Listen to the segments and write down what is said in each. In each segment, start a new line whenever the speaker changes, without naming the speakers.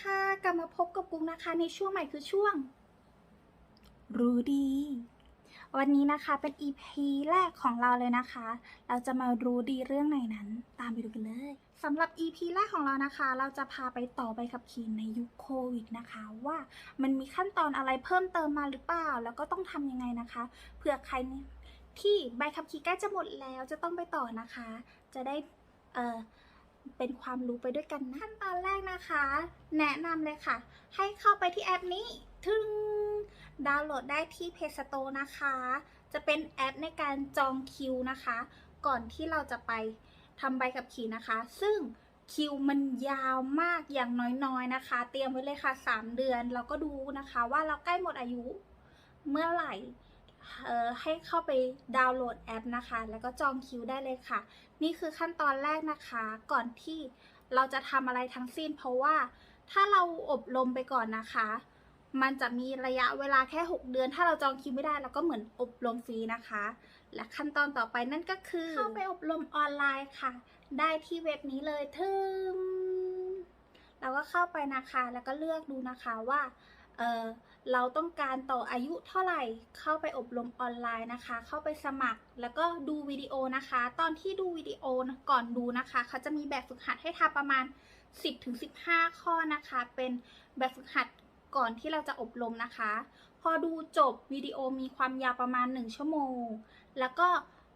ค่ะ กลับมาพบกับกุ๊กนะคะ ในช่วงใหม่คือช่วง รู้ดี วันนี้นะคะเป็น EP แรกของเราเลยนะคะ เราจะมารู้ดีเรื่องไหนนั้น ตามไปดูกันเลยสำหรับ EP แรกของเรานะคะ เราจะพาไปต่อใบขับขี่ในยุคโควิดนะคะ ว่ามันมีขั้นตอนอะไรเพิ่มเติมมาหรือเปล่า แล้วก็ต้องทำยังไงนะคะเผื่อใครเนี่ยที่ใบขับขี่ใกล้จะหมดแล้วจะต้องไปต่อนะคะ จะได้เออ เป็นความรู้ไปด้วยกันนะขั้นตอนแรกนะคะ แนะนำเลยค่ะ ให้เข้าไปที่แอปนี้ทึงดาวน์โหลดได้ที่ Play Store นะคะ จะเป็นแอปในการจองคิวนะคะ ก่อนที่เราจะไปทำใบขับขี่นะคะ ซึ่งคิวมันยาวมากอย่างน้อยๆนะคะ เตรียมไว้เลยค่ะ 3 เดือน เราก็ดูนะคะ ว่าเราใกล้หมดอายุเมื่อไหร่ ให้เข้าไปดาวน์โหลดแอปนะคะ แล้วก็จองคิวได้เลยค่ะ นี่คือขั้นตอนแรกนะคะ ก่อนที่เราจะทำอะไรทั้งสิ้น เพราะว่าถ้าเราอบรมไปก่อนนะคะ มันจะมีระยะเวลาแค่ 6 เดือน ถ้าเราจองคิวไม่ได้เราก็เหมือนอบรมฟรีนะคะ และขั้นตอนต่อไปนั่นก็คือ เข้าไปอบรมออนไลน์ค่ะ ได้ที่เว็บนี้เลยทึมเราก็เข้าไปนะคะ แล้วก็เลือกดูนะคะว่า ออเราต้องการต่ออายุเท่าไหร่เข้าไปอบรมออนไลน์นะคะ เข้าไปสมัครแล้วก็ดูวิดีโอนะคะ ตอนที่ดูวิดีโอก่อนดูนะคะเขาจะมีแบบฝึกหัดให้ทำประมาณ 10-15 ข้อนะคะ เป็นแบบฝึกหัดก่อนที่เราจะอบรมนะคะ พอดูจบวิดีโอมีความยาวประมาณ 1 ชั่วโมง แล้วก็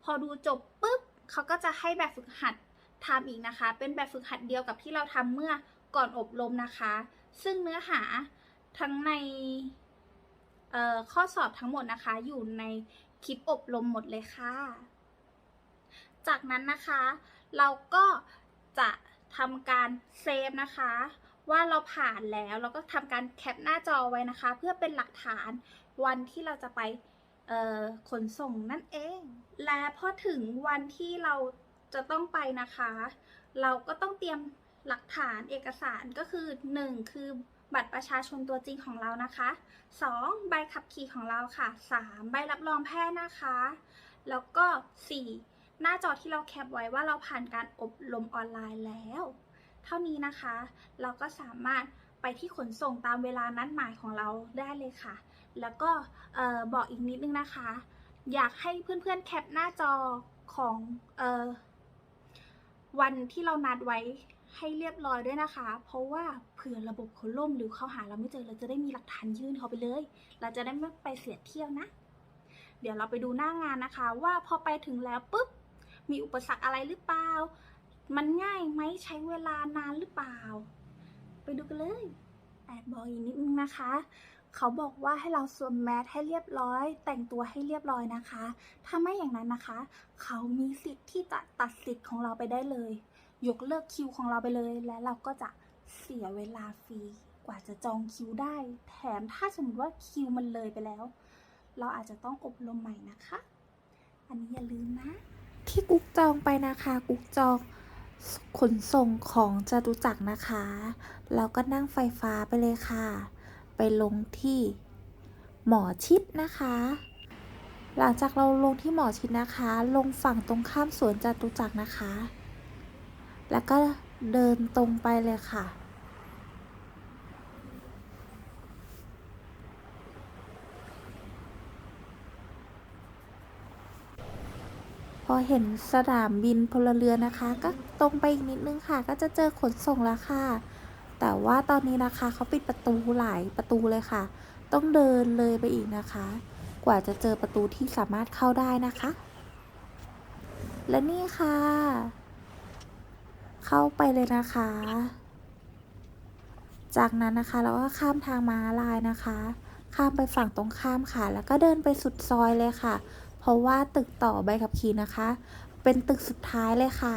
พอดูจบปุ๊บเขาก็จะให้แบบฝึกหัดทำอีกนะคะ เป็นแบบฝึกหัดเดียวกับที่เราทำเมื่อก่อนอบรมนะคะ ซึ่งเนื้อหา ทั้งในข้อสอบทั้งหมดนะคะ อยู่ในคลิปอบรมหมดเลยค่ะ จากนั้นนะคะ เราก็จะทำการเซฟนะคะ ว่าเราผ่านแล้วเราก็ทำการแคปหน้าจอไว้นะคะ เพื่อเป็นหลักฐานวันที่เราจะไปขนส่งนั่นเอง และพอถึงวันที่เราจะต้องไปนะคะ เราก็ต้องเตรียม หลักฐานเอกสารก็คือ 1 คือบัตรประชาชนตัวจริงของเรานะคะ 2 ใบขับขี่ของเราค่ะ 3 ใบรับรองแพทย์นะคะ แล้วก็ 4 หน้าจอที่เราแคปไว้ว่าเราผ่านการอบรมออนไลน์แล้ว เท่านี้นะคะ เราก็สามารถไปที่ขนส่งตามเวลานัดหมายของเราได้เลยค่ะ แล้วก็บอกอีกนิดนึงนะคะ อยากให้เพื่อนๆแคปหน้าจอของออวันที่เรานัดไว้ ให้เรียบร้อยด้วยนะคะ เพราะว่าเผื่อระบบเขาล่มหรือเขาหาเราไม่เจอเราจะได้มีหลักฐานยื่นเขาไปเลย เราจะได้ไม่ไปเสียเที่ยวนะ เดี๋ยวเราไปดูหน้างานนะคะ ว่าพอไปถึงแล้วปุ๊บมีอุปสรรคอะไรหรือเปล่า มันง่ายไหมใช้เวลานานหรือเปล่า ไปดูกันเลยแอบบอกอีกนิดนึงนะคะ เขาบอกว่าให้เราสวมแมสให้เรียบร้อย แต่งตัวให้เรียบร้อยนะคะ ถ้าไม่อย่างนั้นนะคะ เขามีสิทธิ์ที่จะตัดสิทธิ์ของเราไปได้เลย ยกเลิกคิวของเราไปเลย และเราก็จะเสียเวลาฟรีกว่าจะจองคิวได้ แถมถ้าสมมติว่าคิวมันเลยไปแล้ว เราอาจจะต้องอบรมใหม่นะคะ อันนี้อย่าลืมนะ
ที่กุ๊กจองไปนะคะกุ๊กจองขนส่งของจตุจักรนะคะแล้วก็นั่งไฟฟ้าไปเลยค่ะ ไปลงที่หมอชิดนะคะ หลังจากเราลงที่หมอชิดนะคะ ลงฝั่งตรงข้ามสวนจตุจักรนะคะ แล้วก็เดินตรงไปเลยค่ะ พอเห็นสนามบินพลเรือนนะคะ ก็ตรงไปอีกนิดนึงค่ะ ก็จะเจอขนส่งแล้วค่ะ แต่ว่าตอนนี้นะคะเขาปิดประตูหลายประตูเลยค่ะ ต้องเดินเลยไปอีกนะคะ กว่าจะเจอประตูที่สามารถเข้าได้นะคะ และนี่ค่ะ เข้าไปเลยนะคะ จากนั้นนะคะเราก็ข้ามทางม้าลายนะคะ ข้ามไปฝั่งตรงข้ามค่ะ แล้วก็เดินไปสุดซอยเลยค่ะ เพราะว่าตึกต่อใบขับขี่นะคะ เป็นตึกสุดท้ายเลยค่ะ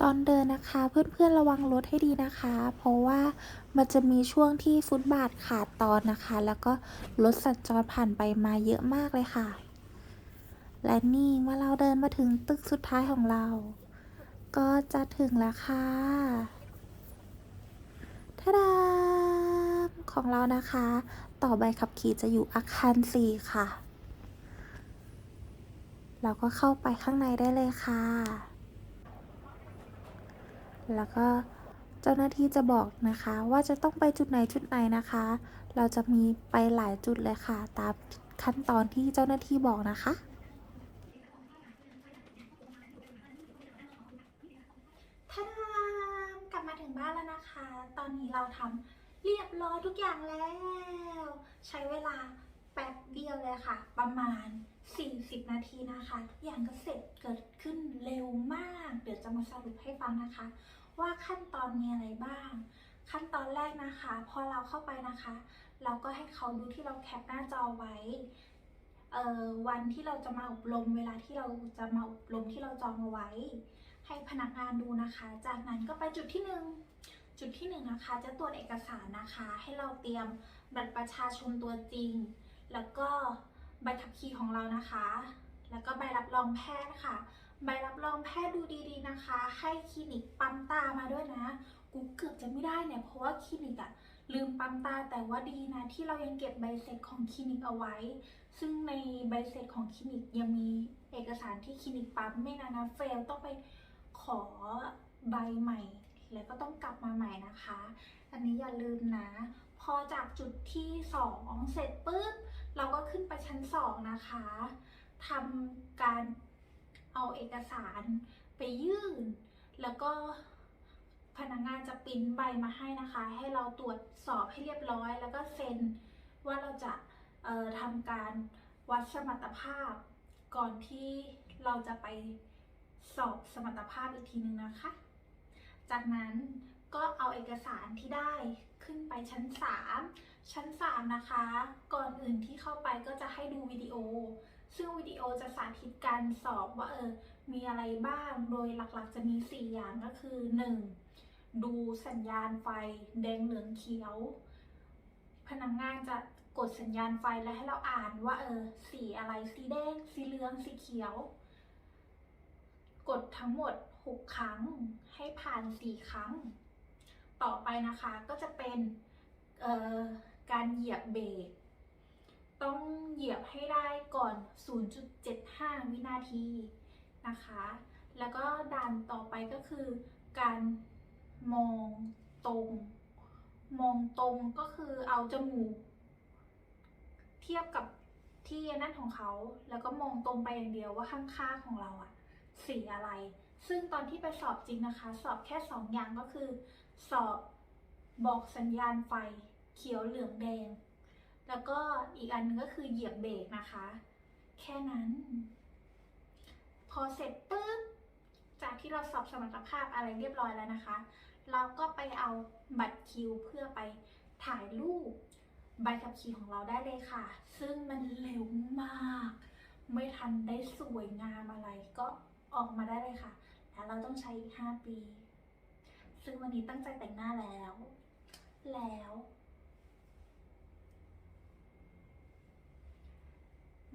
ตอนเดินนะคะเพื่อนๆระวังรถให้ดีนะคะ เพราะว่ามันจะมีช่วงที่ฟุตบาทขาดตอนนะคะ แล้วก็รถสัญจรผ่านไปมาเยอะมากเลยค่ะ และนี่เมื่อเราเดินมาถึงตึกสุดท้ายของเรา ก็จะถึงแล้วค่ะทาดามของเรานะคะ ต่อใบขับขี่จะอยู่อาคารสี่ค่ะ เราก็เข้าไปข้างในได้เลยค่ะ แล้วก็เจ้าหน้าที่จะบอกนะคะ ว่าจะต้องไปจุดไหนจุดไหนนะคะ เราจะมีไปหลายจุดเลยค่ะ ตามขั้นตอนที่เจ้าหน้าที่บอกนะคะ
ท่าดามกลับมาถึงบ้า นะคะ ตอนนี้เราทำเรียบร้อยทุกอย่างแล้ว ใช้เวลาแป๊บเดียวเลยค่ะ ประมาณ 40 นาทีนะคะทุกอย่างก็เสร็จเกิดขึ้นเร็วมาก เดี๋ยวจะมาสรุปให้ฟังนะคะ ว่าขั้นตอนมีอะไรบ้าง ขั้นตอนแรกนะคะ พอเราเข้าไปนะคะ เราก็ให้เขาดูที่เราแคปหน้าจอไว้วันที่เราจะมาอบรมเวลาที่เราจะมาอบรมที่เราจองเอาไว้ ให้พนักงานดูนะคะ จากนั้นก็ไปจุดที่หนึ่ง จุดที่หนึ่งนะคะจะตรวจเอกสารนะคะ ให้เราเตรียมบัตรประชาชนตัวจริง แล้วก็ใบขับขี่ของเรานะคะ แล้วก็ใบรับรองแพทย์ค่ะ ใบรับรองแพทย์ดูดีๆนะคะ ให้คลินิกปั๊มตามาด้วยนะ กูเกือบจะไม่ได้เนี่ย เพราะว่าคลินิกอะลืมปั๊มตาแต่ว่าดีนะ ที่เรายังเก็บใบเสร็จของคลินิกเอาไว้ ซึ่งในใบเสร็จของคลินิกยังมีเอกสารที่คลินิกปั๊มไม่นานะเฟลต้องไปขอใบใหม่ แล้วก็ต้องกลับมาใหม่นะคะ อันนี้อย่าลืมนะ พอจากจุดที่ 2 เสร็จปุ๊บ เราก็ขึ้นไปชั้น 2 นะคะทำการเอาเอกสารไปยื่น แล้วก็พนักงานจะปิ้นใบมาให้นะคะ ให้เราตรวจสอบให้เรียบร้อย แล้วก็เซ็นว่าเราจะออทำการวัดสมรรถภาพ ก่อนที่เราจะไปสอบสมรรถภาพอีกทีนึงนะคะ จากนั้นก็เอาเอกสารที่ได้ขึ้นไปชั้น 3 ชั้น 3 นะคะ ก่อนอื่นที่เข้าไปก็จะให้ดูวิดีโอ ซึ่งวิดีโอจะสาธิตการสอบว่าเออ มีอะไรบ้าง โดยหลักๆจะมี 4 อย่างก็คือ 1. ดูสัญญาณไฟแดงเหลืองเขียว พนักงานจะกดสัญญาณไฟแล้วให้เราอ่านว่าเออ สีอะไร สีแดง สีเหลือง สีเขียว กดทั้งหมด 6 ครั้ง ให้ผ่าน 4 ครั้ง ต่อไปนะคะก็จะเป็นการเหยียบเบรกต้องเหยียบให้ได้ก่อน 0.75 วินาทีนะคะ แล้วก็ด่านต่อไปก็คือการมองตรง มองตรงก็คือเอาจมูก เทียบกับที่นั่นของเขา แล้วก็มองตรงไปอย่างเดียวว่าข้างๆของเราอะสีอะไร ซึ่งตอนที่ไปสอบจริงนะคะ สอบแค่ 2 อย่างก็คือ สอบบอกสัญญาณไฟ เขียวเหลืองแดง แล้วก็อีกอันหนึงก็คือเหยียบเบรกนะคะ แค่นั้น พอเสร็จปุ๊บจากที่เราสอบสมรรถภาพอะไรเรียบร้อยแล้วนะคะ เราก็ไปเอาบัตรคิวเพื่อไปถ่ายรูปใบขับขี่ของเราได้เลยค่ะ ซึ่งมันเร็วมาก ไม่ทันได้สวยงามอะไรก็ออกมาได้เลยค่ะ แล้วเราต้องใช้อีก5ปี ซึ่งวันนี้ตั้งใจแต่งหน้าแล้ว แล้ว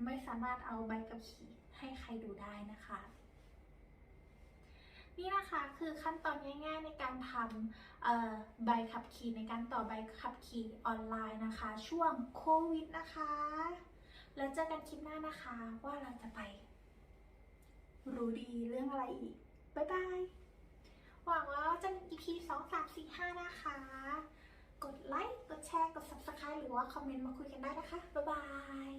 ไม่สามารถเอาใบขับขี่ให้ใครดูได้นะคะ นี่นะคะคือขั้นตอนง่าย ๆ ในการทำใบขับขี่ในการต่อใบขับขี่ออนไลน์นะคะ ช่วงโควิดนะคะ แล้วเจอกันคลิปหน้านะคะว่าเราจะไปรู้ดีเรื่องอะไรอีก บ๊ายบาย หวังว่าจะมี EP 2 3 4 5นะคะ กดไลค์ กดแชร์ กด Subscribe หรือว่าคอมเมนต์มาคุยกันได้นะคะ บ๊ายบาย